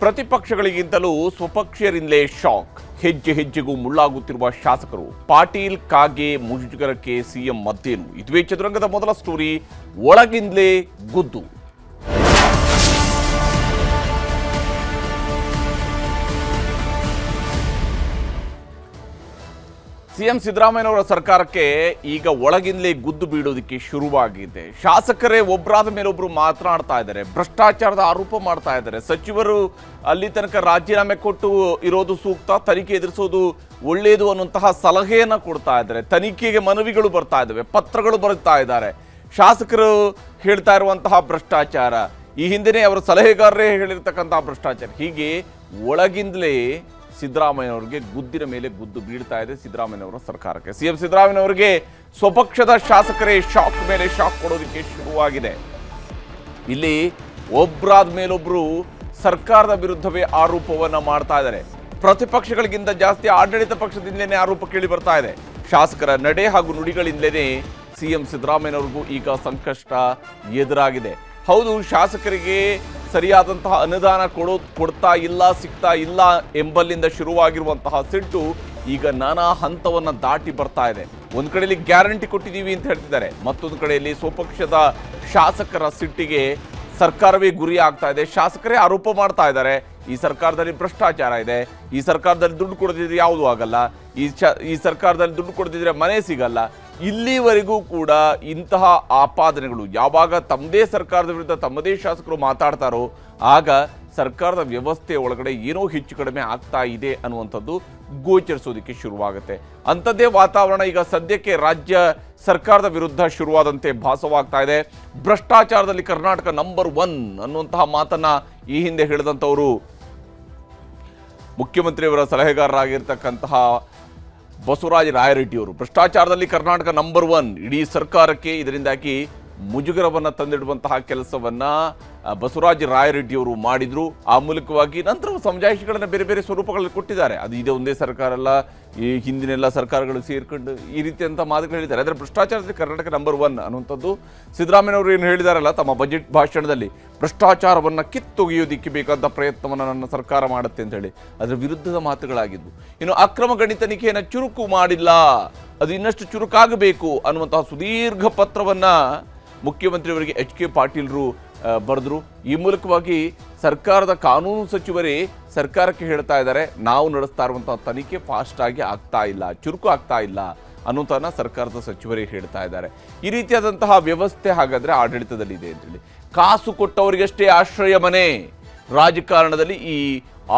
ಪ್ರತಿಪಕ್ಷಗಳಿಗಿಂತಲೂ ಸ್ವಪಕ್ಷೀಯರಿಂದಲೇ shock. ಹೆಜ್ಜೆ ಹೆಜ್ಜೆಗೂ ಮುಳ್ಳಾಗುತ್ತಿರುವ ಶಾಸಕರು ಪಾಟೀಲ್, ಕಾಗೆ, ಮುಜುಗರಕ್ಕೆ ಸಿಎಂ ಮತ್ತೇನು ಇದುವೇ ಚದುರಂಗದ ಮೊದಲ ಸ್ಟೋರಿ, ಒಳಗಿಂದಲೇ ಗುದ್ದು. ಸಿಎಂ ಸಿದ್ದರಾಮಯ್ಯನವರ ಸರ್ಕಾರಕ್ಕೆ ಈಗ ಒಳಗಿಂದಲೇ ಗುದ್ದು ಬೀಳೋದಕ್ಕೆ ಶುರುವಾಗಿದೆ. ಶಾಸಕರೇ ಒಬ್ಬರಾದ ಮೇಲೊಬ್ಬರು ಮಾತನಾಡ್ತಾ ಇದ್ದಾರೆ. ಭ್ರಷ್ಟಾಚಾರದ ಆರೋಪ ಮಾಡ್ತಾ ಇದ್ದಾರೆ. ಸಚಿವರು ಅಲ್ಲಿ ತನಕ ರಾಜೀನಾಮೆ ಕೊಟ್ಟು ಇರೋದು ಸೂಕ್ತ, ತನಿಖೆ ಎದುರಿಸೋದು ಒಳ್ಳೆಯದು ಅನ್ನುವಂತಹ ಸಲಹೆಯನ್ನು ಕೊಡ್ತಾ ಇದ್ದಾರೆ. ತನಿಖೆಗೆ ಮನವಿಗಳು ಬರ್ತಾ ಇದ್ದಾವೆ. ಪತ್ರಗಳು ಬರ್ತಾ ಇದ್ದಾರೆ. ಶಾಸಕರು ಹೇಳ್ತಾ ಇರುವಂತಹ ಭ್ರಷ್ಟಾಚಾರ, ಈ ಹಿಂದೆನೇ ಅವರ ಸಲಹೆಗಾರರೇ ಹೇಳಿರ್ತಕ್ಕಂತಹ ಭ್ರಷ್ಟಾಚಾರ, ಹೀಗೆ ಒಳಗಿಂದಲೇ ಸಿದ್ದರಾಮಯ್ಯನವರಿಗೆ ಗುದ್ದಿನ ಮೇಲೆ ಗುದ್ದು ಬೀಳ್ತಾ ಇದೆ ಸಿದ್ದರಾಮಯ್ಯನವರ ಸರ್ಕಾರಕ್ಕೆ. ಸಿಎಂ ಸಿದ್ದರಾಮಯ್ಯನವರಿಗೆ ಸ್ವಪಕ್ಷದ ಶಾಸಕರೇ ಶಾಕ್ ಮೇಲೆ ಶಾಕ್ ಕೊಡೋದಕ್ಕೆ ಶುರುವಾಗಿದೆ. ಇಲ್ಲಿ ಒಬ್ಬರಾದ ಮೇಲೊಬ್ಬರು ಸರ್ಕಾರದ ವಿರುದ್ಧವೇ ಆರೋಪವನ್ನು ಮಾಡ್ತಾ ಇದ್ದಾರೆ. ಪ್ರತಿಪಕ್ಷಗಳಿಗಿಂತ ಜಾಸ್ತಿ ಆಡಳಿತ ಪಕ್ಷದಿಂದಲೇ ಆರೋಪ ಕೇಳಿ ಬರ್ತಾ ಇದೆ. ಶಾಸಕರ ನಡೆ ಹಾಗೂ ನುಡಿಗಳಿಂದಲೇ ಸಿಎಂ ಸಿದ್ದರಾಮಯ್ಯನವ್ರಿಗೂ ಈಗ ಸಂಕಷ್ಟ ಎದುರಾಗಿದೆ. ಹೌದು, ಶಾಸಕರಿಗೆ ಸರಿಯಾದಂತಹ ಅನುದಾನ ಕೊಡೋ ಕೊಡ್ತಾ ಇಲ್ಲ, ಸಿಗ್ತಾ ಇಲ್ಲ ಎಂಬಲ್ಲಿಂದ ಶುರುವಾಗಿರುವಂತಹ ಸಿಟ್ಟು ಈಗ ನಾನಾ ಹಂತವನ್ನು ದಾಟಿ ಬರ್ತಾ ಇದೆ. ಒಂದು ಕಡೆಯಲ್ಲಿ ಗ್ಯಾರಂಟಿ ಕೊಟ್ಟಿದ್ದೀವಿ ಅಂತ ಹೇಳ್ತಿದ್ದಾರೆ, ಮತ್ತೊಂದು ಕಡೆಯಲ್ಲಿ ಸ್ವಪಕ್ಷದ ಶಾಸಕರ ಸಿಟ್ಟಿಗೆ ಸರ್ಕಾರವೇ ಗುರಿ ಆಗ್ತಾ ಇದೆ. ಶಾಸಕರೇ ಆರೋಪ ಮಾಡ್ತಾ ಇದ್ದಾರೆ, ಈ ಸರ್ಕಾರದಲ್ಲಿ ಭ್ರಷ್ಟಾಚಾರ ಇದೆ, ಈ ಸರ್ಕಾರದಲ್ಲಿ ದುಡ್ಡು ಕೊಡದಿದ್ರೆ ಯಾವುದೂ ಆಗಲ್ಲ, ಈ ಈ ಸರ್ಕಾರದಲ್ಲಿ ದುಡ್ಡು ಕೊಡದಿದ್ರೆ ಮನೆ ಸಿಗಲ್ಲ ಇಲ್ಲಿವರೆಗೂ ಕೂಡ ಇಂತಹ ಆಪಾದನೆಗಳು ಯಾವಾಗ ತಮ್ಮದೇ ಸರ್ಕಾರದ ವಿರುದ್ಧ ತಮ್ಮದೇ ಶಾಸಕರು ಮಾತಾಡ್ತಾರೋ ಆಗ ಸರ್ಕಾರದ ವ್ಯವಸ್ಥೆ ಒಳಗಡೆ ಏನೋ ಹೆಚ್ಚು ಕಡಿಮೆ ಆಗ್ತಾ ಇದೆ ಅನ್ನುವಂಥದ್ದು ಗೋಚರಿಸೋದಕ್ಕೆ ಶುರುವಾಗುತ್ತೆ. ಅಂಥದ್ದೇ ವಾತಾವರಣ ಈಗ ಸದ್ಯಕ್ಕೆ ರಾಜ್ಯ ಸರ್ಕಾರದ ವಿರುದ್ಧ ಶುರುವಾದಂತೆ ಭಾಸವಾಗ್ತಾ ಇದೆ. ಭ್ರಷ್ಟಾಚಾರದಲ್ಲಿ ಕರ್ನಾಟಕ ನಂಬರ್ ಒನ್ ಅನ್ನುವಂತಹ ಮಾತನ್ನು ಈ ಹಿಂದೆ ಹೇಳಿದಂಥವರು. ಮುಖ್ಯಮಂತ್ರಿಯವರ ಸಲಹೆಗಾರರಾಗಿರ್ತಕ್ಕಂತಹ ಬಸವರಾಜ ರಾಯರೆಡ್ಡಿಯವರು. ಭ್ರಷ್ಟಾಚಾರದಲ್ಲಿ ಕರ್ನಾಟಕ ನಂಬರ್ ಒನ್ ಇಡೀ ಸರ್ಕಾರಕ್ಕೆ ಇದರಿಂದಾಗಿ ಮುಜುಗರವನ್ನು ತಂದಿಡುವಂತಹ ಕೆಲಸವನ್ನು ಬಸವರಾಜ ರಾಯರೆಡ್ಡಿಯವರು ಮಾಡಿದರು. ಆ ಮೂಲಕವಾಗಿ ನಂತರ ಸಮಜಾಯಿಷಿಗಳನ್ನು ಬೇರೆ ಬೇರೆ ಸ್ವರೂಪಗಳಲ್ಲಿ ಕೊಟ್ಟಿದ್ದಾರೆ. ಅದು ಇದೇ ಒಂದೇ ಸರ್ಕಾರ ಅಲ್ಲ, ಈ ಹಿಂದಿನೆಲ್ಲ ಸರ್ಕಾರಗಳು ಸೇರ್ಕೊಂಡು ಈ ರೀತಿಯಂಥ ಮಾತುಗಳು ಹೇಳಿದ್ದಾರೆ ಆದರೆ ಭ್ರಷ್ಟಾಚಾರದಲ್ಲಿ ಕರ್ನಾಟಕ ನಂಬರ್ ಒನ್ ಅನ್ನುವಂಥದ್ದು. ಸಿದ್ದರಾಮಯ್ಯವರು ಏನು ಹೇಳಿದಾರಲ್ಲ, ತಮ್ಮ ಬಜೆಟ್ ಭಾಷಣದಲ್ಲಿ ಭ್ರಷ್ಟಾಚಾರವನ್ನು ಕಿತ್ತೊಗೆಯೋದಿಕ್ಕೆ ಬೇಕಾದ ಪ್ರಯತ್ನವನ್ನು ನನ್ನ ಸರ್ಕಾರ ಮಾಡುತ್ತೆ ಅಂತ ಹೇಳಿ ಅದರ ವಿರುದ್ಧದ ಮಾತುಗಳಾಗಿದ್ದು. ಇನ್ನು ಅಕ್ರಮ ಗಣಿ ತನಿಖೆಯನ್ನು ಚುರುಕು ಮಾಡಿಲ್ಲ, ಅದು ಇನ್ನಷ್ಟು ಚುರುಕಾಗಬೇಕು ಅನ್ನುವಂತಹ ಸುದೀರ್ಘ ಪತ್ರವನ್ನ ಮುಖ್ಯಮಂತ್ರಿಯವರಿಗೆ ಎಚ್ ಕೆ ಪಾಟೀಲ್ರು ಬರೆದ್ರು. ಈ ಮೂಲಕವಾಗಿ ಸರ್ಕಾರದ ಕಾನೂನು ಸಚಿವರೇ ಸರ್ಕಾರಕ್ಕೆ ಹೇಳ್ತಾ ಇದ್ದಾರೆ, ನಾವು ನಡೆಸ್ತಾ ಇರುವಂಥ ತನಿಖೆ ಫಾಸ್ಟ್ ಆಗಿ ಆಗ್ತಾ ಇಲ್ಲ, ಚುರುಕು ಆಗ್ತಾ ಇಲ್ಲ ಅನ್ನೋಂಥನ್ನ ಸರ್ಕಾರದ ಸಚಿವರೇ ಹೇಳ್ತಾ ಇದ್ದಾರೆ. ಈ ರೀತಿಯಾದಂತಹ ವ್ಯವಸ್ಥೆ ಹಾಗಾದರೆ ಆಡಳಿತದಲ್ಲಿದೆ ಅಂತೇಳಿ. ಕಾಸು ಕೊಟ್ಟವರಿಗಷ್ಟೇ ಆಶ್ರಯ ಮನೆ. ರಾಜಕಾರಣದಲ್ಲಿ ಈ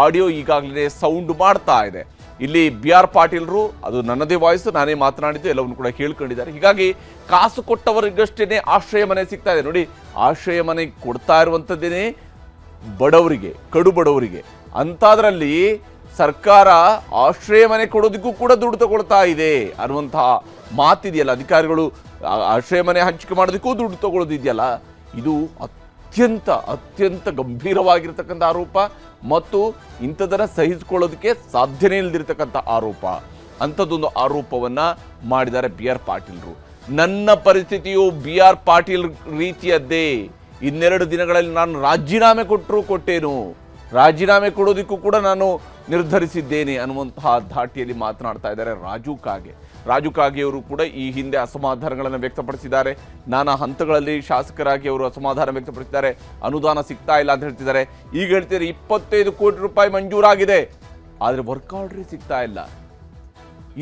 ಆಡಿಯೋ ಈಗಾಗಲೇ ಸೌಂಡ್ ಮಾಡ್ತಾ ಇದೆ. ಇಲ್ಲಿ ಬಿ ಆರ್ ಪಾಟೀಲ್ರು, ಅದು ನನ್ನದೇ ವಾಯ್ಸ್, ನಾನೇ ಮಾತನಾಡಿದ್ದು ಎಲ್ಲವನ್ನು ಕೂಡ ಕೇಳ್ಕೊಂಡಿದ್ದಾರೆ ಹೀಗಾಗಿ ಕಾಸು ಕೊಟ್ಟವರಿಗಷ್ಟೇ ಆಶ್ರಯ ಮನೆ ಸಿಗ್ತಾ ಇದೆ. ನೋಡಿ, ಆಶ್ರಯ ಮನೆ ಕೊಡ್ತಾ ಇರುವಂಥದ್ದೇನೆ ಬಡವರಿಗೆ, ಕಡು ಬಡವರಿಗೆ. ಅಂಥದ್ರಲ್ಲಿ ಸರ್ಕಾರ ಆಶ್ರಯ ಮನೆ ಕೊಡೋದಕ್ಕೂ ಕೂಡ ದುಡ್ಡು ತಗೊಳ್ತಾ ಇದೆ ಅನ್ನುವಂತಹ ಮಾತಿದೆಯಲ್ಲ. ಅಧಿಕಾರಿಗಳು ಆಶ್ರಯ ಮನೆ ಹಂಚಿಕೆ ಮಾಡೋದಕ್ಕೂ ದುಡ್ಡು ತಗೊಳ್ಳೋದಿದೆಯಲ್ಲ ಇದು ಅತ್ಯಂತ ಅತ್ಯಂತ ಗಂಭೀರವಾಗಿರ್ತಕ್ಕಂಥ ಆರೋಪ ಮತ್ತು ಇಂಥದನ್ನ ಸಹಿಸಿಕೊಳ್ಳೋದಕ್ಕೆ ಸಾಧ್ಯನೇ ಇಲ್ಲದಿರ್ತಕ್ಕಂಥ ಆರೋಪ. ಅಂಥದ್ದೊಂದು ಆರೋಪವನ್ನ ಮಾಡಿದ್ದಾರೆ ಬಿ ಆರ್ ಪಾಟೀಲ್ರು. ನನ್ನ ಪರಿಸ್ಥಿತಿಯು ಬಿ ಆರ್ ಪಾಟೀಲ್ ರೀತಿಯದ್ದೇ. ಇನ್ನೆರಡು ದಿನಗಳಲ್ಲಿ ನಾನು ರಾಜೀನಾಮೆ ಕೊಟ್ಟರು ಕೊಟ್ಟೇನು? ರಾಜೀನಾಮೆ ಕೊಡೋದಕ್ಕೂ ಕೂಡ ನಾನು ನಿರ್ಧರಿಸಿದ್ದೇನೆ ಅನ್ನುವಂತಹ ಧಾಟಿಯಲ್ಲಿ ಮಾತನಾಡ್ತಾ ಇದ್ದಾರೆ ರಾಜು ಕಾಗೆ. ರಾಜು ಕಾಗೆಯವರು ಕೂಡ ಈ ಹಿಂದೆ ಅಸಮಾಧಾನಗಳನ್ನು ವ್ಯಕ್ತಪಡಿಸಿದ್ದಾರೆ. ನಾನಾ ಹಂತಗಳಲ್ಲಿ ಶಾಸಕರಾಗಿ ಅವರು ಅಸಮಾಧಾನ ವ್ಯಕ್ತಪಡಿಸಿದ್ದಾರೆ. ಅನುದಾನ ಸಿಗ್ತಾ ಇಲ್ಲ ಅಂತ ಹೇಳ್ತಿದ್ದಾರೆ. ಈಗ ಹೇಳ್ತಿದ್ದಾರೆ ಇಪ್ಪತ್ತೈದು ಕೋಟಿ ರೂಪಾಯಿ ಮಂಜೂರಾಗಿದೆ. ಆದರೆ ವರ್ಕ್ ಆರ್ಡ್ರೇ ಸಿಗ್ತಾ ಇಲ್ಲ.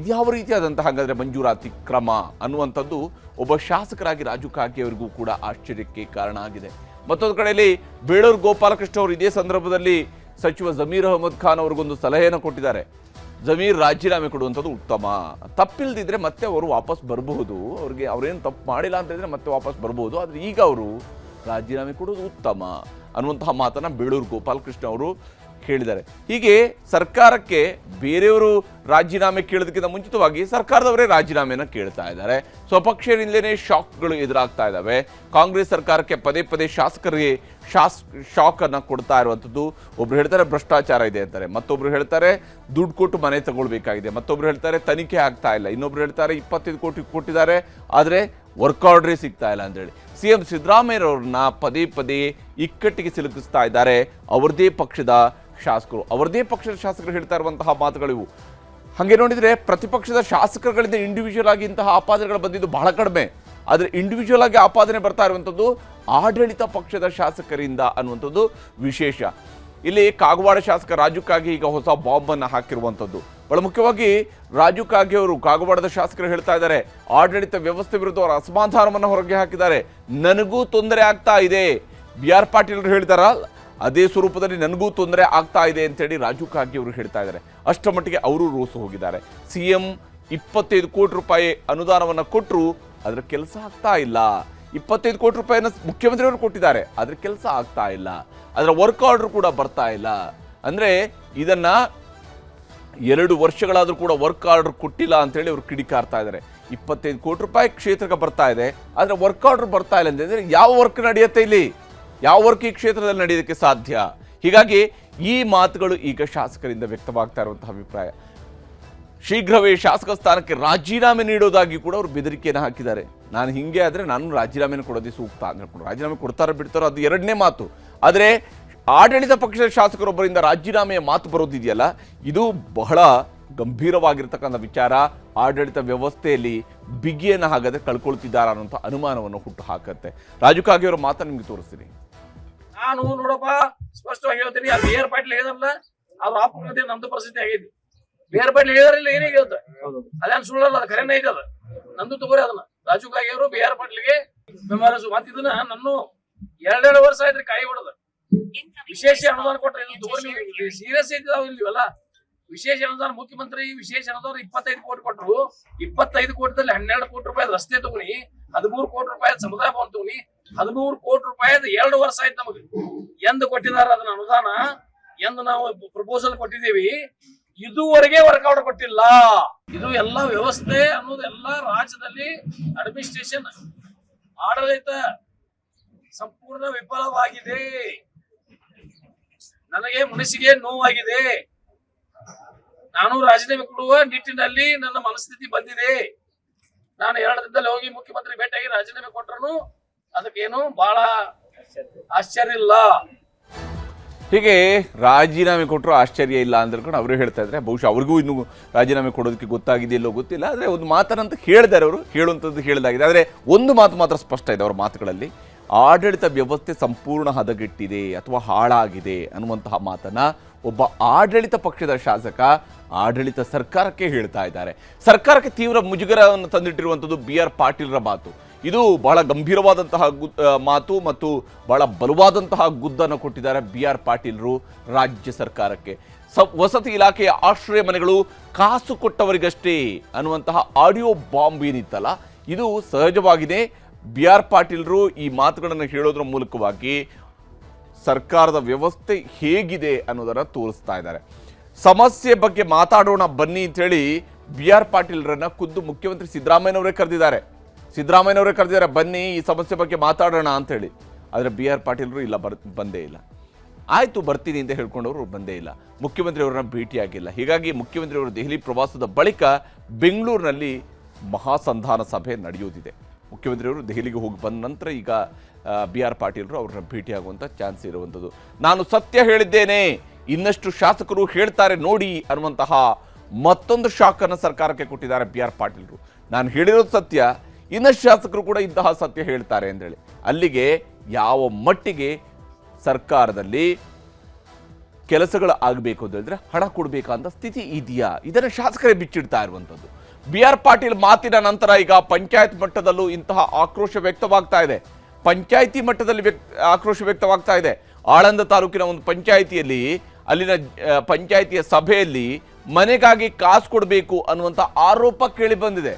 ಇದ್ಯಾವ ರೀತಿಯಾದಂತಹ ಹಾಗಾದ್ರೆ ಮಂಜೂರಾತಿ ಕ್ರಮ ಅನ್ನುವಂಥದ್ದು ಒಬ್ಬ ಶಾಸಕರಾಗಿ ರಾಜು ಕಾಗೆ ಅವರಿಗೂ ಕೂಡ ಆಶ್ಚರ್ಯಕ್ಕೆ ಕಾರಣ ಆಗಿದೆ. ಮತ್ತೊಂದು ಕಡೆಯಲ್ಲಿ ಬೇಳೂರು ಗೋಪಾಲಕೃಷ್ಣ ಅವರು ಇದೇ ಸಂದರ್ಭದಲ್ಲಿ ಸಚಿವ ಜಮೀರ್ ಅಹಮದ್ ಖಾನ್ ಅವ್ರಿಗೊಂದು ಸಲಹೆಯನ್ನು ಕೊಟ್ಟಿದ್ದಾರೆ. ಜಮೀರ್ ರಾಜೀನಾಮೆ ಕೊಡುವಂಥದ್ದು ಉತ್ತಮ. ತಪ್ಪಿಲ್ದಿದ್ರೆ ಮತ್ತೆ ಅವರು ವಾಪಸ್ ಬರಬಹುದು. ಅವ್ರಿಗೆ ಅವ್ರೇನು ತಪ್ಪು ಮಾಡಿಲ್ಲ ಅಂತ ಹೇಳಿದ್ರೆ ಮತ್ತೆ ವಾಪಸ್ ಬರಬಹುದು. ಆದರೆ ಈಗ ಅವರು ರಾಜೀನಾಮೆ ಕೊಡೋದು ಉತ್ತಮ ಅನ್ನುವಂತಹ ಮಾತನ್ನ ಬೇಳೂರು ಗೋಪಾಲಕೃಷ್ಣ ಅವರು ಹೇಳಿದ್ದಾರೆ ಹೀಗೆ ಸರ್ಕಾರಕ್ಕೆ ಬೇರೆಯವರು ರಾಜೀನಾಮೆ ಕೇಳೋದಕ್ಕಿಂತ ಮುಂಚಿತವಾಗಿ ಸರ್ಕಾರದವರೇ ರಾಜೀನಾಮೆಯನ್ನು ಕೇಳ್ತಾ ಇದ್ದಾರೆ. ಸ್ವಪಕ್ಷದಿಂದಲೇ ಶಾಕ್ಗಳು ಎದುರಾಗ್ತಾ ಇದ್ದಾವೆ. ಕಾಂಗ್ರೆಸ್ ಸರ್ಕಾರಕ್ಕೆ ಪದೇ ಪದೇ ಶಾಸಕರಿಗೆ ಶಾಸ್ ಶಾಕ್ ಅನ್ನ ಕೊಡ್ತಾ ಇರುವಂಥದ್ದು. ಒಬ್ರು ಹೇಳ್ತಾರೆ ಭ್ರಷ್ಟಾಚಾರ ಇದೆ ಅಂತಾರೆ. ಮತ್ತೊಬ್ರು ಹೇಳ್ತಾರೆ ದುಡ್ಡು ಕೊಟ್ಟು ಮನೆ ತಗೊಳ್ಬೇಕಾಗಿದೆ. ಮತ್ತೊಬ್ರು ಹೇಳ್ತಾರೆ ತನಿಖೆ ಆಗ್ತಾ ಇಲ್ಲ. ಇನ್ನೊಬ್ರು ಹೇಳ್ತಾರೆ ಇಪ್ಪತ್ತೈದು ಕೋಟಿ ಕೊಟ್ಟಿದ್ದಾರೆ. ಆದರೆ ವರ್ಕ್ ಆರ್ಡ್ರೇ ಸಿಗ್ತಾ ಇಲ್ಲ ಅಂತೇಳಿ ಸಿ ಎಂ ಸಿದ್ದರಾಮಯ್ಯರವ್ರನ್ನ ಪದೇ ಪದೇ ಇಕ್ಕಟ್ಟಿಗೆ ಸಿಲುಕಿಸ್ತಾ ಇದ್ದಾರೆ. ಅವರದೇ ಪಕ್ಷದ ಶಾಸಕರು. ಅವರದೇ ಪಕ್ಷದ ಶಾಸಕರು ಹೇಳ್ತಾ ಇರುವಂತಹ ಮಾತುಗಳಿವು. ಹಾಗೆ ನೋಡಿದರೆ ಪ್ರತಿಪಕ್ಷದ ಶಾಸಕರುಗಳಿಂದ ಇಂಡಿವಿಜುವಲ್ ಆಗಿ ಇಂತಹ ಆಪಾದನೆಗಳು ಬಂದಿದ್ದು ಬಹಳ ಕಡಿಮೆ. ಆದರೆ ಇಂಡಿವಿಜುವಲ್ ಆಗಿ ಆಪಾದನೆ ಬರ್ತಾ ಇರುವಂಥದ್ದು ಆಡಳಿತ ಪಕ್ಷದ ಶಾಸಕರಿಂದ ಅನ್ನುವಂಥದ್ದು ವಿಶೇಷ. ಇಲ್ಲಿ ಕಾಗವಾಡ ಶಾಸಕ ರಾಜು ಈಗ ಹೊಸ ಬಾಂಬನ್ನು ಹಾಕಿರುವಂಥದ್ದು ಬಹಳ ಮುಖ್ಯವಾಗಿ ರಾಜು ಅವರು ಕಾಗವಾಡದ ಶಾಸಕರು ಹೇಳ್ತಾ ಇದ್ದಾರೆ, ಆಡಳಿತ ವ್ಯವಸ್ಥೆ ವಿರುದ್ಧ ಅವರ ಅಸಮಾಧಾನವನ್ನು ಹೊರಗೆ ಹಾಕಿದ್ದಾರೆ. ನನಗೂ ತೊಂದರೆ ಆಗ್ತಾ ಇದೆ. ಬಿ ಆರ್ ಪಾಟೀಲ್ ಹೇಳ್ತಾರ ಅದೇ ಸ್ವರೂಪದಲ್ಲಿ ನನಗೂ ತೊಂದರೆ ಆಗ್ತಾ ಇದೆ ಅಂತೇಳಿ ರಾಜು ಕಾಗೆ ಅವರು ಹೇಳ್ತಾ ಇದ್ದಾರೆ. ಅಷ್ಟರ ಮಟ್ಟಿಗೆ ಅವರು ರೋಸು ಹೋಗಿದ್ದಾರೆ. ಸಿ ಎಂ ಇಪ್ಪತ್ತೈದು ಕೋಟಿ ರೂಪಾಯಿ ಅನುದಾನವನ್ನು ಕೊಟ್ಟರು ಅದರ ಕೆಲಸ ಆಗ್ತಾ ಇಲ್ಲ. ಇಪ್ಪತ್ತೈದು ಕೋಟಿ ರೂಪಾಯಿನ ಮುಖ್ಯಮಂತ್ರಿಯವರು ಕೊಟ್ಟಿದ್ದಾರೆ ಅದರ ಕೆಲಸ ಆಗ್ತಾ ಇಲ್ಲ. ಅದರ ವರ್ಕ್ ಆರ್ಡರ್ ಕೂಡ ಬರ್ತಾ ಇಲ್ಲ. ಅಂದರೆ ಇದನ್ನು ಎರಡು ವರ್ಷಗಳಾದರೂ ಕೂಡ ವರ್ಕ್ ಆರ್ಡರ್ ಕೊಟ್ಟಿಲ್ಲ ಅಂತೇಳಿ ಅವರು ಕಿಡಿಕಾರ್ತಾ ಇದ್ದಾರೆ. ಇಪ್ಪತ್ತೈದು ಕೋಟಿ ರೂಪಾಯಿ ಕ್ಷೇತ್ರಕ್ಕೆ ಬರ್ತಾ ಇದೆ, ಆದರೆ ವರ್ಕ್ ಆರ್ಡರ್ ಬರ್ತಾ ಇಲ್ಲ ಅಂತಂದರೆ ಯಾವ ವರ್ಕ್ ನಡೆಯುತ್ತೆ ಇಲ್ಲಿ? ಯಾವ ವರ್ಕ್ ಈ ಕ್ಷೇತ್ರದಲ್ಲಿ ನಡೆಯೋದಕ್ಕೆ ಸಾಧ್ಯ? ಹೀಗಾಗಿ ಈ ಮಾತುಗಳು ಈಗ ಶಾಸಕರಿಂದ ವ್ಯಕ್ತವಾಗ್ತಾ ಇರುವಂತಹ ಅಭಿಪ್ರಾಯ. ಶೀಘ್ರವೇ ಶಾಸಕ ಸ್ಥಾನಕ್ಕೆ ರಾಜೀನಾಮೆ ನೀಡೋದಾಗಿ ಕೂಡ ಅವರು ಬೆದರಿಕೆಯನ್ನು ಹಾಕಿದ್ದಾರೆ. ನಾನು ಹಿಂಗೆ ಆದರೆ ನಾನು ರಾಜೀನಾಮೆನ ಕೊಡೋದೇ ಸೂಕ್ತ ಅಂತ ಹೇಳ್ಕೊಂಡು ರಾಜೀನಾಮೆ ಕೊಡ್ತಾರೋ ಬಿಡ್ತಾರೋ ಅದು ಎರಡನೇ ಮಾತು. ಆದರೆ ಆಡಳಿತ ಪಕ್ಷದ ಶಾಸಕರೊಬ್ಬರಿಂದ ರಾಜೀನಾಮೆಯ ಮಾತು ಬರೋದಿದೆಯಲ್ಲ, ಇದು ಬಹಳ ಗಂಭೀರವಾಗಿರ್ತಕ್ಕಂಥ ವಿಚಾರ. ಆಡಳಿತ ವ್ಯವಸ್ಥೆಯಲ್ಲಿ ಬಿಗಿಯನ್ನು ಹಾಗಾದ್ರೆ ಕಳ್ಕೊಳ್ತಿದ್ದಾರೆ ಅನ್ನೋಂಥ ಅನುಮಾನವನ್ನು ಹುಟ್ಟು ಹಾಕತ್ತೆ. ರಾಜು ಕಾಗೆ ಅವರ ಮಾತನ್ನು ನಿಮಗೆ ತೋರಿಸ್ತೀನಿ. ನಾನು ನೋಡಪ್ಪ, ಸ್ಪಷ್ಟವಾಗಿ ಹೇಳ್ತೀನಿ, ಆ ಬಿ ಆರ್ ಪಾಟೀಲ್ ಹೇಳಿದ್ರಲ್ಲ, ಅವ್ರ ಆಪ್ತ ನಮ್ದು ಪರಿಸ್ಥಿತಿ ಆಗೈತಿ ಬಿ ಆರ್ ಹೇಳಿದ್ರಲ್ಲ ಏನೇ ಹೇಳ್ತ ಅದೇನ್ ಸುಳ್ಳಲ್ಲ, ಅದು ಖರೇನ ಐತೆ ಅದ. ನಂದು ತಗೋರಿ ಅದನ್ನ. ರಾಜು ಕಾಗೆ ಅವರು ಬಿ ಆರ್ ಪಾಟೀಲ್ಗೆ ಬೆಂಬಲಿಸು ಮತ್ತ ಇದನ್ನ ನನ್ನ ಎರಡೆರಡು ವರ್ಷ ಆಯ್ತ್ರಿ ಕಾಯಿ ಹೊಡೆದ. ವಿಶೇಷ ಅನುದಾನ ಕೊಟ್ರೆ ಸೀರಿಯಸ್ ಇದ್ದಾವ ಇಲ್ವಲ್ಲ? ವಿಶೇಷ ಅನುದಾನ, ಮುಖ್ಯಮಂತ್ರಿ ವಿಶೇಷ ಅನುದಾನ ಇಪ್ಪತ್ತೈದು ಕೋಟಿ ಕೊಟ್ಟರು ಇಪ್ಪತ್ತೈದು ಕೋಟಿದಲ್ಲಿ ಹನ್ನೆರಡು ಕೋಟಿ ರೂಪಾಯಿ ರಸ್ತೆ ತಗೊನಿ ಹದಿಮೂರು ಕೋಟಿ ರೂಪಾಯಿ ಸಮುದಾಯ ಭವನ ಹದಿಮೂರು ಕೋಟಿ ರೂಪಾಯಿ ಎರಡು ವರ್ಷ ಆಯ್ತು ನಮಗೆ. ಎಂದು ಕೊಟ್ಟಿದ್ದಾರೆ ಅದನ್ನ ಅನುದಾನ. ಎಂದು ನಾವು ಪ್ರಪೋಸಲ್ ಕೊಟ್ಟಿದ್ದೀವಿ. ಇದುವರೆಗೆ ವರ್ಕೌಟ್ ಕೊಟ್ಟಿಲ್ಲ. ಇದು ಎಲ್ಲ ವ್ಯವಸ್ಥೆ ಅನ್ನೋದು ಎಲ್ಲ ರಾಜ್ಯದಲ್ಲಿ ಅಡ್ಮಿನಿಸ್ಟ್ರೇಷನ್ ಆಡಳಿತ ಸಂಪೂರ್ಣ ವಿಫಲವಾಗಿದೆ. ನನಗೆ ಮನಸ್ಸಿಗೆ ನೋವಾಗಿದೆ. ನಾನು ರಾಜೀನಾಮೆ ಕೊಡುವ ನಿಟ್ಟಿನಲ್ಲಿ ನನ್ನ ಮನಸ್ಥಿತಿ ಬಂದಿದೆ. ನಾನು ಎರಡು ದಿನದಲ್ಲಿ ಹೋಗಿ ಮುಖ್ಯಮಂತ್ರಿ ಭೇಟಿಯಾಗಿ ರಾಜೀನಾಮೆ ಕೊಟ್ಟರು ಅದಕ್ಕೇನು ಬಹಳ ಆಶ್ಚರ್ಯ ಇಲ್ಲ. ಹೀಗೆ ರಾಜೀನಾಮೆ ಕೊಟ್ಟರು ಆಶ್ಚರ್ಯ ಇಲ್ಲ ಅಂದ್ಕೊಂಡು ಅವರು ಹೇಳ್ತಾ ಇದ್ದಾರೆ ಬಹುಶಃ ಅವ್ರಿಗೂ ಇನ್ನೂ ರಾಜೀನಾಮೆ ಕೊಡೋದಕ್ಕೆ ಗೊತ್ತಾಗಿದೆಯಲ್ಲೋ ಗೊತ್ತಿಲ್ಲ. ಆದರೆ ಒಂದು ಮಾತನ್ನಂತ ಹೇಳಿದ್ದಾರೆ ಅವರು, ಹೇಳುವಂಥದ್ದು ಹೇಳಿದಾಗಿದೆ. ಆದರೆ ಒಂದು ಮಾತು ಮಾತ್ರ ಸ್ಪಷ್ಟ ಇದೆ ಅವರ ಮಾತುಗಳಲ್ಲಿ. ಆಡಳಿತ ವ್ಯವಸ್ಥೆ ಸಂಪೂರ್ಣ ಹದಗೆಟ್ಟಿದೆ ಅಥವಾ ಹಾಳಾಗಿದೆ ಅನ್ನುವಂತಹ ಮಾತನ್ನು ಒಬ್ಬ ಆಡಳಿತ ಪಕ್ಷದ ಶಾಸಕ ಆಡಳಿತ ಸರ್ಕಾರಕ್ಕೆ ಹೇಳ್ತಾ ಇದ್ದಾರೆ. ಸರ್ಕಾರಕ್ಕೆ ತೀವ್ರ ಮುಜುಗರವನ್ನು ತಂದಿಟ್ಟಿರುವಂಥದ್ದು ಬಿ ಆರ್ ಪಾಟೀಲ್ರ ಮಾತು. ಇದು ಬಹಳ ಗಂಭೀರವಾದಂತಹ ಮಾತು ಮತ್ತು ಬಹಳ ಬಲವಾದಂತಹ ಗುದ್ದನ್ನು ಕೊಟ್ಟಿದ್ದಾರೆ ಬಿ ಆರ್ ಪಾಟೀಲ್ರು ರಾಜ್ಯ ಸರ್ಕಾರಕ್ಕೆ. ಸ ವಸತಿ ಇಲಾಖೆಯ ಆಶ್ರಯ ಮನೆಗಳು ಕಾಸು ಕೊಟ್ಟವರಿಗಷ್ಟೇ ಅನ್ನುವಂತಹ ಆಡಿಯೋ ಬಾಂಬ್ ಏನಿತ್ತಲ್ಲ, ಇದು ಸಹಜವಾಗಿದೆ ಬಿ ಆರ್ ಪಾಟೀಲ್ರು ಈ ಮಾತುಗಳನ್ನು ಹೇಳೋದ್ರ ಮೂಲಕವಾಗಿ ಸರ್ಕಾರದ ವ್ಯವಸ್ಥೆ ಹೇಗಿದೆ ಅನ್ನೋದನ್ನು ತೋರಿಸ್ತಾ ಇದ್ದಾರೆ. ಸಮಸ್ಯೆ ಬಗ್ಗೆ ಮಾತಾಡೋಣ ಬನ್ನಿ ಅಂತೇಳಿ ಬಿ ಆರ್ ಪಾಟೀಲ್ರನ್ನ ಖುದ್ದು ಮುಖ್ಯಮಂತ್ರಿ ಸಿದ್ದರಾಮಯ್ಯನವರೇ ಕರೆದಿದ್ದಾರೆ. ಸಿದ್ದರಾಮಯ್ಯನವರೇ ಕರೆದಿದ್ದಾರೆ, ಬನ್ನಿ ಈ ಸಮಸ್ಯೆ ಬಗ್ಗೆ ಮಾತಾಡೋಣ ಅಂತೇಳಿ ಆದರೆ ಬಿ ಆರ್ ಪಾಟೀಲರು ಇಲ್ಲ, ಬರ್, ಬಂದೇ ಇಲ್ಲ. ಆಯಿತು, ಬರ್ತೀನಿ ಅಂತ ಹೇಳ್ಕೊಂಡವರು ಬಂದೇ ಇಲ್ಲ. ಮುಖ್ಯಮಂತ್ರಿಯವರನ್ನ ಭೇಟಿಯಾಗಿಲ್ಲ. ಹೀಗಾಗಿ ಮುಖ್ಯಮಂತ್ರಿ ಅವರು ದೆಹಲಿ ಪ್ರವಾಸದ ಬಳಿಕ ಬೆಂಗಳೂರಿನಲ್ಲಿ ಮಹಾಸಂಧಾನ ಸಭೆ ನಡೆಯುವುದಿದೆ. ಮುಖ್ಯಮಂತ್ರಿಯವರು ದೆಹಲಿಗೆ ಹೋಗಿ ಬಂದ ನಂತರ ಈಗ ಬಿ ಆರ್ ಪಾಟೀಲರು ಅವ್ರನ್ನ ಭೇಟಿಯಾಗುವಂಥ ಚಾನ್ಸ್ ಇರುವಂಥದ್ದು ನಾನು ಸತ್ಯ ಹೇಳಿದ್ದೇನೆ, ಇನ್ನಷ್ಟು ಶಾಸಕರು ಹೇಳ್ತಾರೆ ನೋಡಿ ಅನ್ನುವಂತಹ ಮತ್ತೊಂದು ಶಾಕನ್ನು ಸರ್ಕಾರಕ್ಕೆ ಕೊಟ್ಟಿದ್ದಾರೆ ಬಿ ಆರ್ ಪಾಟೀಲರು. ನಾನು ಹೇಳಿರೋದು ಸತ್ಯ ಇನ್ನಷ್ಟು ಶಾಸಕರು ಕೂಡ ಇಂತಹ ಸತ್ಯ ಹೇಳ್ತಾರೆ ಅಂತೇಳಿ ಅಲ್ಲಿಗೆ ಯಾವ ಮಟ್ಟಿಗೆ ಸರ್ಕಾರದಲ್ಲಿ ಕೆಲಸಗಳು ಆಗಬೇಕು ಅಂತ ಹೇಳಿದ್ರೆ ಹಣ ಕೊಡಬೇಕಂತ ಸ್ಥಿತಿ ಇದೆಯಾ? ಇದನ್ನು ಶಾಸಕರೇ ಬಿಚ್ಚಿಡ್ತಾ ಇರುವಂಥದ್ದು. ಬಿ ಆರ್ ಪಾಟೀಲ್ ಮಾತಿನ ನಂತರ ಈಗ ಪಂಚಾಯತ್ ಮಟ್ಟದಲ್ಲೂ ಇಂತಹ ಆಕ್ರೋಶ ವ್ಯಕ್ತವಾಗ್ತಾ ಇದೆ. ಪಂಚಾಯಿತಿ ಮಟ್ಟದಲ್ಲಿ ಆಕ್ರೋಶ ವ್ಯಕ್ತವಾಗ್ತಾ ಇದೆ. ಆಳಂದ ತಾಲೂಕಿನ ಒಂದು ಪಂಚಾಯಿತಿಯಲ್ಲಿ, ಅಲ್ಲಿನ ಪಂಚಾಯಿತಿಯ ಸಭೆಯಲ್ಲಿ ಮನೆಗಾಗಿ ಕಾಸು ಕೊಡಬೇಕು ಅನ್ನುವಂಥ ಆರೋಪ ಕೇಳಿ ಬಂದಿದೆ.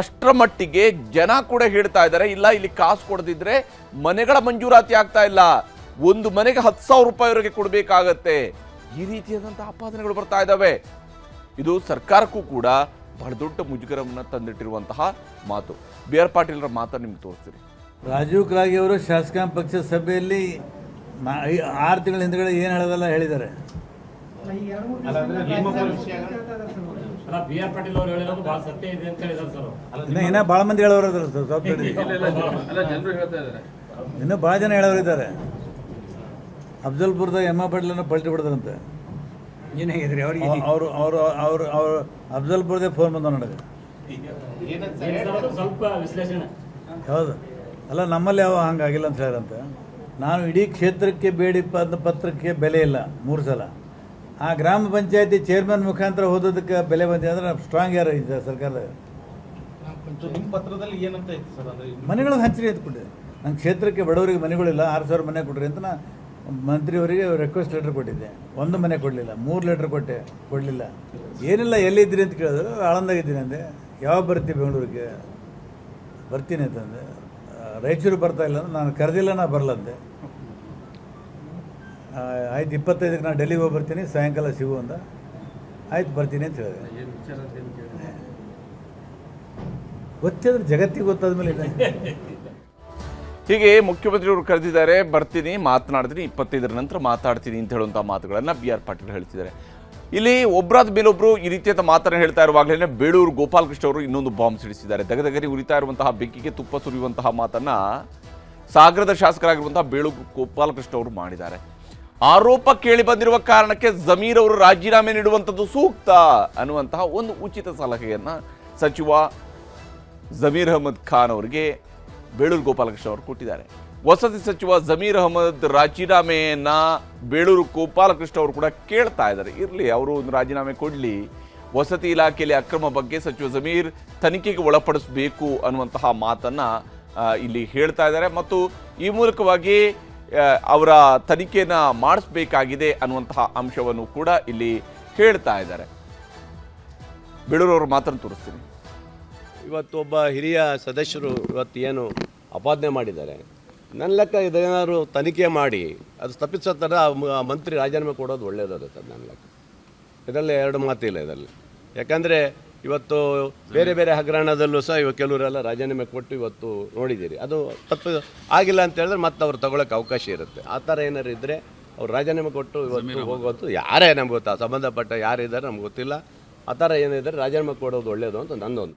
ಅಷ್ಟರ ಮಟ್ಟಿಗೆ ಜನ ಕೂಡ ಹೇಳ್ತಾ ಇದ್ದಾರೆ ಇಲ್ಲ ಇಲ್ಲಿ ಕಾಸು ಕೊಡದಿದ್ರೆ ಮನೆಗಳ ಮಂಜೂರಾತಿ ಆಗ್ತಾ ಇಲ್ಲ. ಒಂದು ಮನೆಗೆ ಹತ್ತು ಸಾವಿರ ರೂಪಾಯಿವರೆಗೆ ಕೊಡಬೇಕಾಗತ್ತೆ. ಈ ರೀತಿಯಾದಂತಹ ಆಪಾದನೆಗಳು ಬರ್ತಾ ಇದ್ದಾವೆ. ಇದು ಸರ್ಕಾರಕ್ಕೂ ಕೂಡ ಬಹಳ ದೊಡ್ಡ ಮುಜುಗರವನ್ನು ತಂದಿಟ್ಟಿರುವಂತಹ ಮಾತು. ಬಿ ಆರ್ ಪಾಟೀಲ್ರ ಮಾತನ್ನು ನಿಮ್ಗೆ ತೋರಿಸ್ತೀನಿ. ರಾಜೀವ್ ಕ್ರಾಗಿ ಅವರು ಶಾಸಕಾಂಗ ಪಕ್ಷದ ಸಭೆಯಲ್ಲಿ ಆರು ತಿಂಗಳ ಹಿಂದ್ಗಡೆ ಏನು ಹೇಳೋದಲ್ಲ ಹೇಳಿದ್ದಾರೆ. ಅಲ್ಲ ಬಿ ಆರ್ ಪಾಟೀಲ್ ಅವರು ಹೇಳಿರೋದು ಬಹಳ ಸತ್ಯ ಇದೆ ಅಂತ ಹೇಳಿದಾರೆ ಸರ್ ಅವ್ರು. ಇನ್ನ ಇನ್ನ ಭಾಳ ಮಂದಿ ಹೇಳೋರು ಇದಾರೆ ಸರ್, ಸ್ವಲ್ಪ ತಡೀರಿ. ಅಲ್ಲ ಜನರು ಹೇಳ್ತಾ ಇದಾರೆ ಇನ್ನೂ ಭಾಳ ಜನ ಹೇಳೋರು ಇದ್ದಾರೆ. ಅಫ್ಜಲ್ಪುರದಾಗ ಎಮ್ಮ ಪಾಟೀಲನ್ನ ಪಲ್ಟಿ ಬಿಡ್ತಾರಂತೆ ಏನಾಗಿದ್ರಿ ಅವ್ರಿಗೆ ಅವರು ಅವರು ಅವರು ಅವರು ಅಫ್ಜಲ್ಪುರದೇ ಫೋನ್ ಬಂದ ನನಗೆ. ಏನ್ ಸರ್ ಸ್ವಲ್ಪ ವಿಶ್ಲೇಷಣೆ. ಹೌದು. ಅಲ್ಲ ನಮ್ಮಲ್ಲಿ ಯಾವ ಹಂಗಾಗಿಲ್ಲ ಅಂತ ಹೇಳ್ಯಾರಂತೆ ನಾನು ಇಡೀ ಕ್ಷೇತ್ರಕ್ಕೆ ಬೇಡಿ ಪದ ಪತ್ರಕ್ಕೆ ಬೆಲೆ ಇಲ್ಲ ಮೂರು ಸಲ. ಆ ಗ್ರಾಮ ಪಂಚಾಯತಿ ಚೇರ್ಮನ್ ಮುಖಾಂತರ ಓದೋದಕ್ಕೆ ಬೆಲೆ ಬಂದಿದೆ ಅಂದ್ರೆ ಸ್ಟ್ರಾಂಗ್ ಯಾರು ಇದೆ ಸರ್ಕಾರದ ನಿಮ್ಮ ಪತ್ರದಲ್ಲಿ ಏನಂತ ಇತ್ತು ಸರ್ ಅಂದ್ರೆ ಎತ್ಕೊಂಡಿದೆ. ನನ್ನ ಕ್ಷೇತ್ರಕ್ಕೆ ಬಡವರಿಗೆ ಮನೆಗಳಿಲ್ಲ ಆರು ಸಾವಿರ ಮನೆ ಕೊಡ್ರಿ ಅಂತ ನಾ ಮಂತ್ರಿಯವರಿಗೆ ರಿಕ್ವೆಸ್ಟ್ ಲೆಟರ್ ಕೊಟ್ಟಿದ್ದೆ. ಒಂದು ಮನೆ ಕೊಡಲಿಲ್ಲ ಮೂರು ಲೆಟ್ರ್ ಕೊಟ್ಟೆ ಕೊಡಲಿಲ್ಲ. ಏನಿಲ್ಲ ಎಲ್ಲಿದ್ದೀರಿ ಅಂತ ಕೇಳಿದ್ರು ಆಳಂದಾಗಿದ್ದೀನಿ ಅಂದೆ. ಯಾವಾಗ ಬರ್ತೀವಿ ಬೆಂಗಳೂರಿಗೆ? ಬರ್ತೀನಿ ಅಂತಂದೆ. ರೈಚೂರು ರಾಯಚೂರು ಬರ್ತಾ ಇಲ್ಲ ಅಂದ್ರೆ ನಾನು ಕರೆದಿಲ್ಲ ನಾ ಬರಲಂದೆ ಆ, ಆಯ್ತು ಇಪ್ಪತ್ತೈದಕ್ಕೆ ನಾನು ಡೆಲ್ಲಿಗೆ ಹೋಗಿ ಬರ್ತೀನಿ ಸಾಯಂಕಾಲ ಸಿಗು ಅಂತ. ಆಯ್ತು ಬರ್ತೀನಿ ಅಂತ ಹೇಳಿದೆ. ಏನು ವಿಚಾರ ಅಂತ ಏನು ಕೇಳಿದ್ರೆ ಗೊತ್ತಿದ್ರೆ ಜಗತ್ತಿಗೆ ಗೊತ್ತಾದ ಮೇಲೆ ಹೀಗೆ ಮುಖ್ಯಮಂತ್ರಿಯವರು ಕರೆದಿದ್ದಾರೆ ಬರ್ತೀನಿ ಮಾತನಾಡ್ತೀನಿ ಇಪ್ಪತ್ತೈದರ ನಂತರ ಮಾತಾಡ್ತೀನಿ ಅಂತ ಹೇಳುವಂಥ ಮಾತುಗಳನ್ನು ಬಿ ಆರ್ ಪಾಟೀಲ್ ಹೇಳ್ತಿದ್ದಾರೆ. ಇಲ್ಲಿ ಒಬ್ಬರಾದ ಮೇಲೊಬ್ರು ಈ ರೀತಿಯಾದ ಮಾತನ್ನು ಹೇಳ್ತಾ ಇರುವಾಗಲೇ ಬೇಳೂರು ಗೋಪಾಲಕೃಷ್ಣ ಅವರು ಇನ್ನೊಂದು ಬಾಂಬ್ ಸಿಡಿಸಿದ್ದಾರೆ. ದಗದಗರಿ ಉರಿತಾ ಇರುವಂತಹ ಬೆಂಕಿಗೆ ತುಪ್ಪ ಸುರಿಯುವಂತಹ ಮಾತನ್ನ ಸಾಗರದ ಶಾಸಕರಾಗಿರುವಂತಹ ಬೇಳೂರು ಗೋಪಾಲಕೃಷ್ಣ ಅವರು ಮಾಡಿದ್ದಾರೆ. ಆರೋಪ ಕೇಳಿ ಬಂದಿರುವ ಕಾರಣಕ್ಕೆ ಜಮೀರ್ ಅವರು ರಾಜೀನಾಮೆ ನೀಡುವಂಥದ್ದು ಸೂಕ್ತ ಅನ್ನುವಂತಹ ಒಂದು ಉಚಿತ ಸಲಹೆಯನ್ನು ಸಚಿವ ಜಮೀರ್ ಅಹಮದ್ ಖಾನ್ ಅವರಿಗೆ ಬೇಳೂರು ಗೋಪಾಲಕೃಷ್ಣ ಅವರು ಕೊಟ್ಟಿದ್ದಾರೆ. ವಸತಿ ಸಚಿವ ಜಮೀರ್ ಅಹಮದ್ ರಾಜೀನಾಮೆಯನ್ನು ಬೇಳೂರು ಗೋಪಾಲಕೃಷ್ಣ ಅವರು ಕೂಡ ಕೇಳ್ತಾ ಇದ್ದಾರೆ. ಇರಲಿ, ಅವರು ಒಂದು ರಾಜೀನಾಮೆ ಕೊಡಲಿ. ವಸತಿ ಇಲಾಖೆಯಲ್ಲಿ ಅಕ್ರಮ ಬಗ್ಗೆ ಸಚಿವ ಜಮೀರ್ ತನಿಖೆಗೆ ಒಳಪಡಿಸಬೇಕು ಅನ್ನುವಂತಹ ಮಾತನ್ನು ಇಲ್ಲಿ ಹೇಳ್ತಾ ಇದ್ದಾರೆ. ಮತ್ತು ಈ ಮೂಲಕವಾಗಿ ಅವರ ತನಿಖೆನ ಮಾಡಿಸ್ಬೇಕಾಗಿದೆ ಅನ್ನುವಂತಹ ಅಂಶವನ್ನು ಕೂಡ ಇಲ್ಲಿ ಹೇಳ್ತಾ ಇದ್ದಾರೆ. ಬೇಳೂರು ಮಾತ್ರ ತೋರಿಸ್ತೀನಿ. ಇವತ್ತು ಒಬ್ಬ ಹಿರಿಯ ಸದಸ್ಯರು ಇವತ್ತು ಏನು ಅಪಾದನೆ ಮಾಡಿದ್ದಾರೆ. ನನ್ನ ಲೆಕ್ಕ ಇದೇನಾದ್ರು ತನಿಖೆ ಮಾಡಿ, ಅದು ತಪ್ಪಿಸೋ ಥರ ಮಂತ್ರಿ ರಾಜೀನಾಮೆ ಕೊಡೋದು ಒಳ್ಳೆಯದಾಗುತ್ತೆ ನನ್ನ ಲೆಕ್ಕ. ಇದರಲ್ಲಿ ಎರಡು ಮಾತಿಲ್ಲ ಇದರಲ್ಲಿ. ಯಾಕಂದರೆ ಇವತ್ತು ಬೇರೆ ಬೇರೆ ಹಗರಣದಲ್ಲೂ ಸಹ ಇವಾಗ ಕೆಲವರೆಲ್ಲ ರಾಜೀನಾಮೆ ಕೊಟ್ಟು ಇವತ್ತು ನೋಡಿದ್ದೀರಿ. ಅದು ತಪ್ಪು ಆಗಿಲ್ಲ ಅಂತ ಹೇಳಿದ್ರೆ ಮತ್ತೆ ಅವ್ರು ತಗೊಳಕ್ಕೆ ಅವಕಾಶ ಇರುತ್ತೆ. ಆ ಥರ ಏನಾರು ಇದ್ದರೆ ಅವ್ರು ರಾಜೀನಾಮೆ ಕೊಟ್ಟು ಇವತ್ತು ಹೋಗೋದು ಯಾರೇ ನಮ್ಗೆ ಗೊತ್ತಾ ಸಂಬಂಧಪಟ್ಟ ಯಾರಿದ್ದಾರೆ ನಮ್ಗೆ ಗೊತ್ತಿಲ್ಲ. ಆ ಥರ ಏನಿದ್ರೆ ರಾಜೀನಾಮೆ ಕೊಡೋದು ಒಳ್ಳೆಯದು ಅಂತ ನನ್ನೊಂದು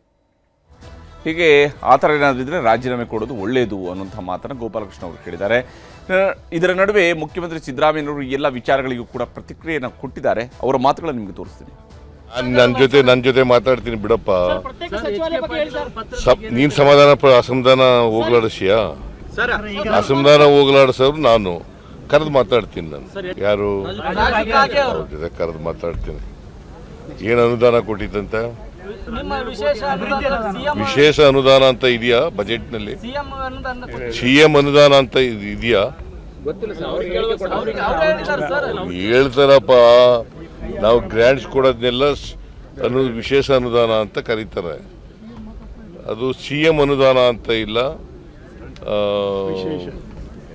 ಹೀಗೆ ಆ ಥರ ಏನಾದರೂ ಇದ್ರೆ ರಾಜೀನಾಮೆ ಕೊಡೋದು ಒಳ್ಳೆಯದು ಅನ್ನುವಂಥ ಮಾತನ್ನು ಗೋಪಾಲಕೃಷ್ಣ ಅವರು ಹೇಳಿದ್ದಾರೆ. ಇದರ ನಡುವೆ ಮುಖ್ಯಮಂತ್ರಿ ಸಿದ್ದರಾಮಯ್ಯನವರು ಎಲ್ಲ ವಿಚಾರಗಳಿಗೂ ಕೂಡ ಪ್ರತಿಕ್ರಿಯೆಯನ್ನು ಕೊಟ್ಟಿದ್ದಾರೆ. ಅವರ ಮಾತುಗಳನ್ನು ನಿಮಗೆ ತೋರಿಸ್ತೀನಿ. ನನ್ನ ಜೊತೆ ನನ್ನ ಜೊತೆ ಮಾತಾಡ್ತೀನಿ ಬಿಡಪ್ಪ. ಸಪ್ ನೀನ್ ಸಮಾಧಾನ ಪ- ಅಸಮಾಧಾನ ಹೋಗ್ಲಾಡಿಸಿಯ? ಅಸಮಾಧಾನ ಹೋಗ್ಲಾಡಿಸೋರು ನಾನು. ಕರೆದು ಮಾತಾಡ್ತೀನಿ ನಾನು. ಯಾರು? ಅವ್ರ. ಜೊತೆ ಕರೆದು ಮಾತಾಡ್ತೀನಿ. ಏನು ಅನುದಾನ ಕೊಟ್ಟಿದ್ದಂತ? ವಿಶೇಷ ಅನುದಾನ ಅಂತ ಇದೆಯಾ ಬಜೆಟ್ನಲ್ಲಿ? ಸಿ ಎಂ ಅನುದಾನ ಅಂತ ಇದ್- ಇದೆಯಾ? ಹೇಳ್ತಾರಪ್ಪ. ನಾವು ಗ್ರ್ಯಾಂಡ್ಸ್ ಕೊಡೋದನ್ನೆಲ್ಲ ಅನ್ನೋದು ಅನು, ವಿಶೇಷ ಅನುದಾನ ಅಂತ ಕರೀತಾರೆ. ಅದು ಸಿ ಎಂ ಅನುದಾನ ಅಂತ ಇಲ್ಲ.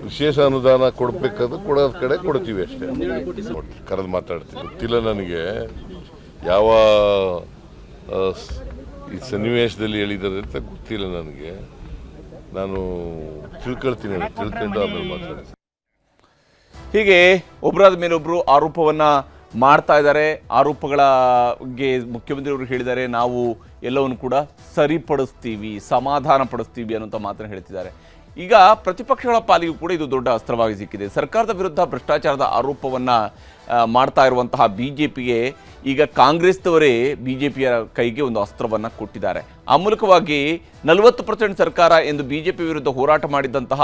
ವಿಶೇಷ ಅನುದಾನ ಕೊಡಬೇಕಾದ್ರೆ ಕೊಡೋದ್ ಕಡೆ ಕೊಡ್ತೀವಿ ಅಷ್ಟೇ. ಕರೆದು ಮಾತಾಡ್ತೀವಿ ಗೊತ್ತಿಲ್ಲ ನನಗೆ. ಯಾವ ಈ ಸನ್ನಿವೇಶದಲ್ಲಿ ಹೇಳಿದ್ದಾರೆ ಅಂತ ಗೊತ್ತಿಲ್ಲ ನನಗೆ. ನಾನು ತಿಳ್ಕೊಳ್ತೀನಿ ತಿಳ್ಕೊಂಡು ಆಮೇಲೆ ಮಾತಾಡ್ತೀನಿ. ಹೀಗೆ ಒಬ್ಬರಾದ ಮೇಲೊಬ್ಬರು ಆರೋಪವನ್ನ ಮಾಡ್ತಾ ಇದ್ದಾರೆ. ಆರೋಪಗಳಿಗೆ ಮುಖ್ಯಮಂತ್ರಿಯವರು ಹೇಳಿದ್ದಾರೆ ನಾವು ಎಲ್ಲವನ್ನು ಕೂಡ ಸರಿಪಡಿಸ್ತೀವಿ, ಸಮಾಧಾನ ಪಡಿಸ್ತೀವಿ ಅನ್ನುವಂಥ ಮಾತನ್ನು ಹೇಳ್ತಿದ್ದಾರೆ. ಈಗ ಪ್ರತಿಪಕ್ಷಗಳ ಪಾಲಿಗೂ ಕೂಡ ಇದು ದೊಡ್ಡ ಅಸ್ತ್ರವಾಗಿ ಸಿಕ್ಕಿದೆ. ಸರ್ಕಾರದ ವಿರುದ್ಧ ಭ್ರಷ್ಟಾಚಾರದ ಆರೋಪವನ್ನು ಮಾಡ್ತಾ ಇರುವಂತಹ ಬಿ ಜೆ ಪಿಗೆ ಈಗ ಕಾಂಗ್ರೆಸ್ನವರೇ ಬಿ ಜೆ ಪಿಯ ಕೈಗೆ ಒಂದು ಅಸ್ತ್ರವನ್ನು ಕೊಟ್ಟಿದ್ದಾರೆ. ಆ ಮೂಲಕವಾಗಿ ನಲವತ್ತು ಪರ್ಸೆಂಟ್ ಸರ್ಕಾರ ಎಂದು ಬಿ ಜೆ ಪಿ ವಿರುದ್ಧ ಹೋರಾಟ ಮಾಡಿದಂತಹ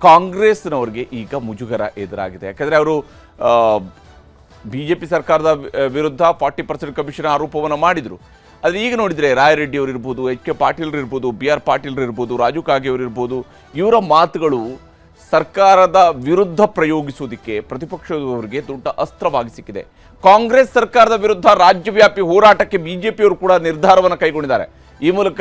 ಕಾಂಗ್ರೆಸ್ನವರಿಗೆ ಈಗ ಮುಜುಗರ ಎದುರಾಗಿದೆ. ಯಾಕಂದರೆ ಅವರು ಬಿ ಜೆ ಪಿ ಸರ್ಕಾರದ ವಿರುದ್ಧ ಫಾರ್ಟಿ ಪರ್ಸೆಂಟ್ ಕಮಿಷನ್ ಆರೋಪವನ್ನು ಮಾಡಿದರು. ಆದರೆ ಈಗ ನೋಡಿದರೆ ರಾಯರೆಡ್ಡಿ ಅವರು ಇರ್ಬೋದು ಎಚ್ ಕೆ ಪಾಟೀಲ್ ಇರ್ಬೋದು ಬಿ ಆರ್ ಪಾಟೀಲ್ ಇರ್ಬೋದು ರಾಜು ಕಾಗೆ ಅವರು ಇರ್ಬೋದು ಇವರ ಮಾತುಗಳು ಸರ್ಕಾರದ ವಿರುದ್ಧ ಪ್ರಯೋಗಿಸುವುದಕ್ಕೆ ಪ್ರತಿಪಕ್ಷದವರಿಗೆ ದೊಡ್ಡ ಅಸ್ತ್ರವಾಗಿ ಸಿಕ್ಕಿದೆ. ಕಾಂಗ್ರೆಸ್ ಸರ್ಕಾರದ ವಿರುದ್ಧ ರಾಜ್ಯವ್ಯಾಪಿ ಹೋರಾಟಕ್ಕೆ ಬಿಜೆಪಿಯವರು ಕೂಡ ನಿರ್ಧಾರವನ್ನು ಕೈಗೊಂಡಿದ್ದಾರೆ. ಈ ಮೂಲಕ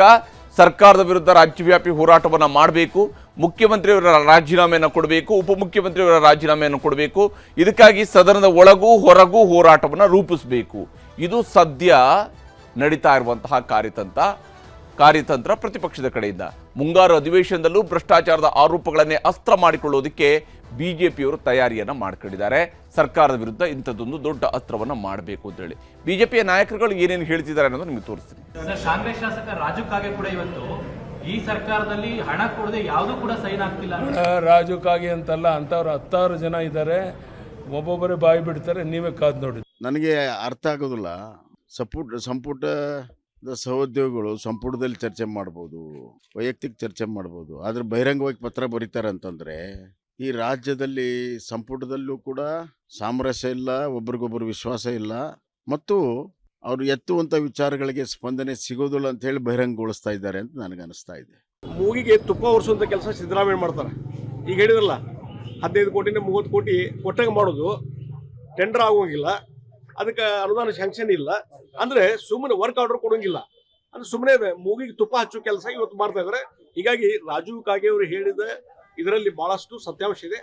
ಸರ್ಕಾರದ ವಿರುದ್ಧ ರಾಜ್ಯವ್ಯಾಪಿ ಹೋರಾಟವನ್ನು ಮಾಡಬೇಕು. ಮುಖ್ಯಮಂತ್ರಿಯವರ ರಾಜೀನಾಮೆಯನ್ನು ಕೊಡಬೇಕು, ಉಪಮುಖ್ಯಮಂತ್ರಿಯವರ ರಾಜೀನಾಮೆಯನ್ನು ಕೊಡಬೇಕು. ಇದಕ್ಕಾಗಿ ಸದನದ ಒಳಗೂ ಹೊರಗೂ ಹೋರಾಟವನ್ನು ರೂಪಿಸಬೇಕು. ಇದು ಸದ್ಯ ನಡೀತಾ ಇರುವಂತಹ ಕಾರ್ಯತಂತ್ರ ಕಾರ್ಯತಂತ್ರ ಪ್ರತಿಪಕ್ಷದ ಕಡೆಯಿಂದ. ಮುಂಗಾರು ಅಧಿವೇಶನದಲ್ಲೂ ಭ್ರಷ್ಟಾಚಾರದ ಆರೋಪಗಳನ್ನೇ ಅಸ್ತ್ರ ಮಾಡಿಕೊಳ್ಳೋದಕ್ಕೆ ಬಿಜೆಪಿಯವರು ತಯಾರಿಯನ್ನು ಮಾಡ್ಕೊಂಡಿದ್ದಾರೆ. ಸರ್ಕಾರದ ವಿರುದ್ಧ ಇಂಥದ್ದೊಂದು ದೊಡ್ಡ ಅಸ್ತ್ರವನ್ನು ಮಾಡಬೇಕು ಅಂತ ಹೇಳಿ. ಬಿಜೆಪಿಯ ನಾಯಕರುಗಳು ಏನೇನು ಹೇಳ್ತಿದ್ದಾರೆ ಅನ್ನೋದು ನಿಮಗೆ ತೋರಿಸ್ತೀನಿ. ಈ ಸರ್ಕಾರದಲ್ಲಿ ಹಣ ಕೊಡದೆ ಯಾವುದು ಕೂಡ ಸೈನ್ ಆಗ್ತಿಲ್ಲ. ರಾಜಕಾಗಿ ಅಂತಲ್ಲ ಅಂತವ್ರು ಹತ್ತಾರು ಜನ ಇದ್ದಾರೆ. ಒಬ್ಬೊಬ್ಬರೇ ಬಾಯಿ ಬಿಡ್ತಾರೆ ನೀವೇ ಕಾದು ನೋಡಿ. ನನಗೆ ಅರ್ಥ ಆಗೋದಿಲ್ಲ. ಸಪುಟ ಸಂಪುಟದ ಸಹೋದ್ಯೋಗಿಗಳು ಸಂಪುಟದಲ್ಲಿ ಚರ್ಚೆ ಮಾಡ್ಬೋದು ವೈಯಕ್ತಿಕ ಚರ್ಚೆ ಮಾಡ್ಬೋದು ಆದರೆ ಬಹಿರಂಗವಾಗಿ ಪತ್ರ ಬರೀತಾರೆ ಅಂತಂದರೆ ಈ ರಾಜ್ಯದಲ್ಲಿ ಸಂಪುಟದಲ್ಲೂ ಕೂಡ ಸಾಮರಸ್ಯ ಇಲ್ಲ ಒಬ್ರಿಗೊಬ್ಬರು ವಿಶ್ವಾಸ ಇಲ್ಲ ಮತ್ತು ಅವರು ಎತ್ತುವಂಥ ವಿಚಾರಗಳಿಗೆ ಸ್ಪಂದನೆ ಸಿಗೋದಿಲ್ಲ ಅಂತ ಹೇಳಿ ಬಹಿರಂಗಗೊಳಿಸ್ತಾ ಇದ್ದಾರೆ ಅಂತ ನನಗೆ ಅನಿಸ್ತಾ ಇದೆ. ಮೂಗಿಗೆ ತುಪ್ಪ ಒರೆಸುವಂಥ ಕೆಲಸ ಸಿದ್ದರಾಮಯ್ಯ ಮಾಡ್ತಾರೆ. ಈಗ ಹೇಳಿದ್ರಲ್ಲ, ಹದಿನೈದು ಕೋಟಿನ ಮೂವತ್ತು ಕೋಟಿ ಕೊಟ್ಟಂಗೆ ಮಾಡೋದು ಟೆಂಡರ್ ಆಗೋಂಗಿಲ್ಲ. ಅದಕ್ಕೆ ಅನುದಾನ ಶಾಂಕ್ಷನ್ ಇಲ್ಲ. ಅಂದ್ರೆ ಸುಮ್ಮನೆ ವರ್ಕ್ ಆರ್ಡರ್ ಕೊಡೋಂಗಿಲ್ಲ. ಅಂದ್ರೆ ಸುಮ್ಮನೆ ಮೂಗಿಗೆ ತುಪ್ಪ ಹಚ್ಚೋ ಕೆಲಸ ಇವತ್ತು ಮಾಡ್ತಾ ಇದ್ದಾರೆ. ಹೀಗಾಗಿ ರಾಜೀವ್ ಕಾಗೆ ಅವರು ಹೇಳಿದ ಇದರಲ್ಲಿ ಬಹಳಷ್ಟು ಸತ್ಯಾಂಶ ಇದೆ.